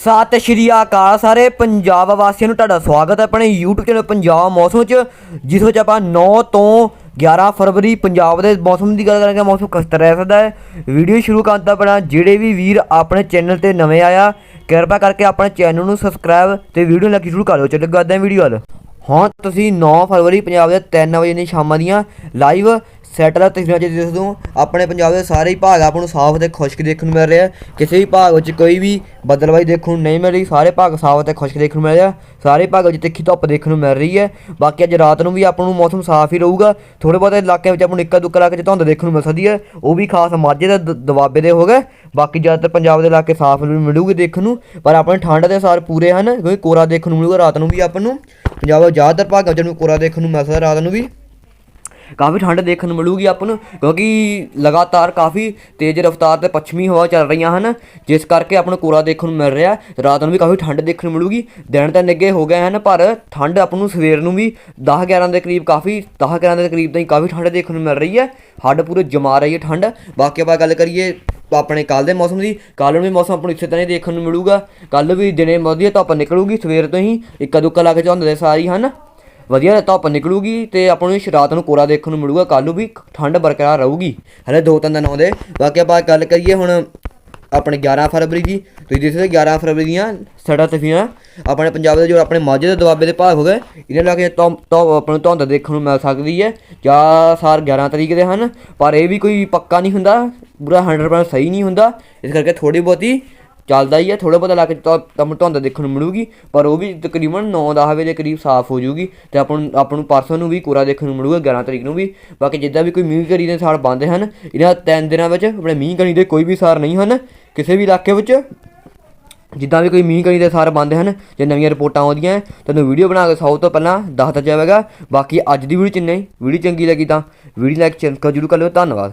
ਸਤਿ ਸ਼੍ਰੀ ਅਕਾਲ ਸਾਰੇ ਪੰਜਾਬ ਵਾਸੀਆਂ ਨੂੰ, ਤੁਹਾਡਾ ਸਵਾਗਤ ਹੈ ਆਪਣੇ YouTube ਚੈਨਲ ਪੰਜਾਬ ਮੌਸਮ 'ਚ, ਜਿਸ ਵਿੱਚ ਆਪਾਂ 9 ਤੋਂ 11 ਫਰਵਰੀ ਪੰਜਾਬ ਦੇ ਮੌਸਮ ਦੀ ਗੱਲ ਕਰਾਂਗੇ। ਮੌਸਮ ਕਿਸ ਤਰ੍ਹਾਂ ਰਹਿ ਸਕਦਾ ਹੈ? ਵੀਡੀਓ ਸ਼ੁਰੂ ਕਰਨ ਤੋਂ ਪਹਿਲਾਂ ਜਿਹੜੇ ਵੀ ਵੀਰ ਆਪਣੇ ਚੈਨਲ ਤੇ ਨਵੇਂ ਆਇਆ ਕਿਰਪਾ ਕਰਕੇ ਆਪਣੇ ਚੈਨਲ ਨੂੰ ਸਬਸਕ੍ਰਾਈਬ ਤੇ ਵੀਡੀਓ ਨੂੰ ਲਾਈਕ ਸ਼ੁਰੂ ਕਰ ਲਓ ਚੱਲ ਕਰਦੇ ਹਾਂ ਵੀਡੀਓ ਵੱਲ। ਹਾਂ, ਤੁਸੀਂ 9 ਫਰਵਰੀ ਪੰਜਾਬ ਦੇ 3 ਵਜੇ ਦੀ ਸ਼ਾਮਾਂ ਦੀਆਂ ਲਾਈਵ ਸੈਟਲਾਈਟ ਤਸਵੀਰਾਂ 'ਚ ਦੇਖ ਸਕਦੇ ਹੋ। ਆਪਣੇ ਪੰਜਾਬ ਦੇ ਸਾਰੇ ਹੀ ਭਾਗ ਆਪਾਂ ਨੂੰ ਸਾਫ਼ ਤੇ ਖੁਸ਼ਕ ਦੇਖਣ ਨੂੰ ਮਿਲ ਰਿਹਾ। ਕਿਸੇ ਵੀ ਭਾਗ ਵਿੱਚ ਕੋਈ ਵੀ ਬਦਲਵਾਈ ਦੇਖਣ ਨੂੰ ਨਹੀਂ ਮਿਲ ਰਹੀ। ਸਾਰੇ ਭਾਗ ਸਾਫ਼ ਤੇ ਖੁਸ਼ਕ ਦੇਖਣ ਨੂੰ ਮਿਲ ਰਿਹਾ। ਸਾਰੇ ਭਾਗ ਵਿੱਚ ਤਿੱਖੀ ਧੁੱਪ ਦੇਖਣ ਨੂੰ ਮਿਲ ਰਹੀ ਹੈ। ਬਾਕੀ ਅੱਜ ਰਾਤ ਨੂੰ ਵੀ ਆਪਾਂ ਨੂੰ ਮੌਸਮ ਸਾਫ਼ ਹੀ ਰਹੂਗਾ। ਥੋੜੇ ਬਹੁਤੇ ਇਲਾਕਿਆਂ ਵਿੱਚ ਆਪਾਂ ਨੂੰ ਇੱਕਾ ਦੁੱਕਾ ਇਲਾਕੇ 'ਚ ਧੁੰਦ ਦੇਖਣ ਨੂੰ ਮਿਲ ਸਕਦੀ ਹੈ। ਉਹ ਵੀ ਖਾਸ ਮਾਝੇ ਦੇ ਦਬਾਬੇ ਦੇ ਹੋ ਗਏ। ਬਾਕੀ ਜ਼ਿਆਦਾਤਰ ਪੰਜਾਬ ਦੇ ਇਲਾਕੇ ਸਾਫ਼ ਮਿਲੂਗੇ ਦੇਖਣ ਨੂੰ। ਪਰ ਆਪਣੇ ਠੰਡ ਦੇ ਸਾਰ ਪੂਰੇ ਹਨ। ਕਿਉਂਕਿ ਕੋਰਾ ਦੇਖਣ ਨੂੰ ਮਿਲੂਗਾ ਰਾਤ ਨੂੰ ਵੀ ਆਪਾਂ ਨੂੰ। ਪੰਜਾਬ ਦੇ ਜ਼ਿਆਦਾਤਰ ਭਾਗਾਂ 'ਚ ਨੂੰ ਕੋਰਾ ਦੇਖਣ ਨੂੰ ਮਿਲ ਸਕਦਾ ਰਾਤ ਨੂੰ ਵੀ। ਕਾਫੀ ਠੰਡ ਦੇਖਣ ਨੂੰ ਮਿਲੂਗੀ ਆਪਾਂ ਨੂੰ, ਕਿਉਂਕਿ ਲਗਾਤਾਰ ਕਾਫੀ ਤੇਜ਼ ਰਫ਼ਤਾਰ ਤੇ ਪੱਛਮੀ ਹਵਾ ਚੱਲ ਰਹੀਆਂ ਹਨ, ਜਿਸ ਕਰਕੇ ਆਪਾਂ ਨੂੰ ਕੋਰਾ ਦੇਖਣ ਨੂੰ ਮਿਲ ਰਿਹਾ ਰਾਤ ਨੂੰ ਵੀ ਕਾਫੀ ਠੰਡ ਦੇਖਣ ਨੂੰ ਮਿਲੂਗੀ। ਦਿਨ ਤਾਂ ਨਿੱਗੇ ਹੋ ਗਏ ਹਨ, ਪਰ ਠੰਡ ਆਪਾਂ ਨੂੰ ਸਵੇਰ ਨੂੰ ਵੀ 10 11 ਦੇ ਕਰੀਬ ਕਾਫੀ 10 11 ਦੇ ਕਰੀਬ ਤਾਈਂ ਕਾਫੀ ਠੰਡ ਦੇਖਣ ਨੂੰ ਮਿਲ ਰਹੀ ਹੈ। ਹੱਡ ਪੂਰੇ ਜਮਾ ਰਹੀ ਹੈ ਠੰਡ। ਬਾਕੀ ਆਪਾਂ ਗੱਲ ਕਰੀਏ ਆਪਣੇ ਕੱਲ ਦੇ ਮੌਸਮ ਦੀ ਕੱਲ ਨੂੰ ਵੀ ਮੌਸਮ ਆਪਾਂ ਨੂੰ ਇਸੇ ਤਰ੍ਹਾਂ ਹੀ ਦੇਖਣ ਨੂੰ ਮਿਲੂਗਾ। ਕੱਲ ਵੀ ਦਿਨੇ ਵਧੀਆ ਧੁੱਪ ਨਿਕਲੂਗੀ, ਸਵੇਰ ਤੋਂ ਹੀ ਇੱਕਾ ਦੁੱਕਾ ਲਾ ਕੇ ਝੁੰਦ ਦੇ ਸਾਰੀ, ਹਨ? ਵਧੀਆ ਧੁੱਪ ਨਿਕਲੂਗੀ ਤੇ ਆਪਾਂ ਨੂੰ ਰਾਤ ਨੂੰ ਕੋਰਾ ਦੇਖਣ ਨੂੰ ਮਿਲੂਗਾ ਕੱਲ ਨੂੰ ਵੀ ਠੰਡ ਬਰਕਰਾਰ ਰਹੂਗੀ। ਹਲੇ ਦੋ ਤਿੰਨ ਦਿਨ ਆਉਂਦੇ, ਬਾਕੀ ਆਪਾਂ ਗੱਲ ਕਰੀਏ ਹੁਣ ਆਪਣੇ 11 ਫਰਵਰੀ ਦੀ, ਤੁਸੀਂ ਦੇਖ ਸਕਦੇ 11 ਫਰਵਰੀ ਦੀਆਂ ਸੜਾ ਤਫੀਆਂ ਆਪਣੇ ਪੰਜਾਬ ਦੇ ਜੋ ਆਪਣੇ ਮਾਝੇ ਦੇ ਦੁਆਬੇ ਦੇ ਭਾਗ ਹੋ ਗਏ ਇਹਨਾਂ ਲਾ ਕੇ ਤੋਂ ਤੋਂ ਆਪਾਂ ਨੂੰ ਧੁੰਦ ਦੇਖਣ ਨੂੰ ਮਿਲ ਸਕਦੀ ਹੈ, ਜਾਂ ਸਾਰ 11 ਤਰੀਕ ਦੇ ਹਨ, ਪਰ ਇਹ ਵੀ ਕੋਈ ਪੱਕਾ ਨਹੀਂ ਹੁੰਦਾ ਪੂਰਾ 100% ਸਹੀ ਨਹੀਂ ਹੁੰਦਾ। ਇਸ ਕਰਕੇ ਥੋੜੀ ਬਹੁਤੀ ਚੱਲਦਾ ਹੀ ਹੈ ਥੋੜਾ ਬਹੁਤਾ ਇਲਾਕੇ 'ਚ ਤਾਂ ਤੁਹਾਨੂੰ ਧੁੰਦ ਦੇਖਣ ਨੂੰ ਮਿਲੂਗੀ, ਪਰ ਉਹ ਵੀ ਤਕਰੀਬਨ 9-10 ਵਜੇ ਦੇ ਕਰੀਬ ਸਾਫ਼ ਹੋ ਜਾਊਗੀ ਤੇ ਆਪਾਂ ਨੂੰ ਆਪਾਂ ਨੂੰ ਪਰਸੋਂ ਨੂੰ ਵੀ ਕੋਰਾ ਦੇਖਣ ਨੂੰ ਮਿਲੂਗਾ 11 ਤਰੀਕ ਨੂੰ ਵੀ। ਬਾਕੀ ਜਿੱਦਾਂ ਵੀ ਕੋਈ ਮੀਂਹ ਕਣੀ ਦੇ ਸਾਲ ਬੰਦ ਹਨ, ਇਹਨਾਂ ਤਿੰਨ ਦਿਨਾਂ ਵਿੱਚ ਆਪਣੇ ਮੀਂਹ ਕਣੀ ਦੇ ਕੋਈ ਵੀ ਸਾਰ ਨਹੀਂ ਹਨ। ਕਿਸੇ ਵੀ ਇਲਾਕੇ ਵਿੱਚ ਜਿੱਦਾਂ ਵੀ ਕੋਈ ਮੀਂਹ ਕਣੀ ਦੇ ਸਾਰ ਬੰਦ ਹਨ, ਜੇ ਨਵੀਆਂ ਰਿਪੋਰਟਾਂ ਆਉਂਦੀਆਂ, ਤੁਹਾਨੂੰ ਵੀਡੀਓ ਬਣਾ ਕੇ ਸਭ ਤੋਂ ਪਹਿਲਾਂ ਦੱਸਦਾ ਜਾਵੇਗਾ। ਬਾਕੀ ਅੱਜ ਦੀ ਵੀਡੀਓ ਚ ਨਹੀਂ ਵੀਡੀਓ ਚੰਗੀ ਲੱਗੀ ਤਾਂ ਵੀਡੀਓ ਲਾਈਕ, ਚੈਨਲ ਜਰੂਰ ਕਰ ਲਿਓ। ਧੰਨਵਾਦ।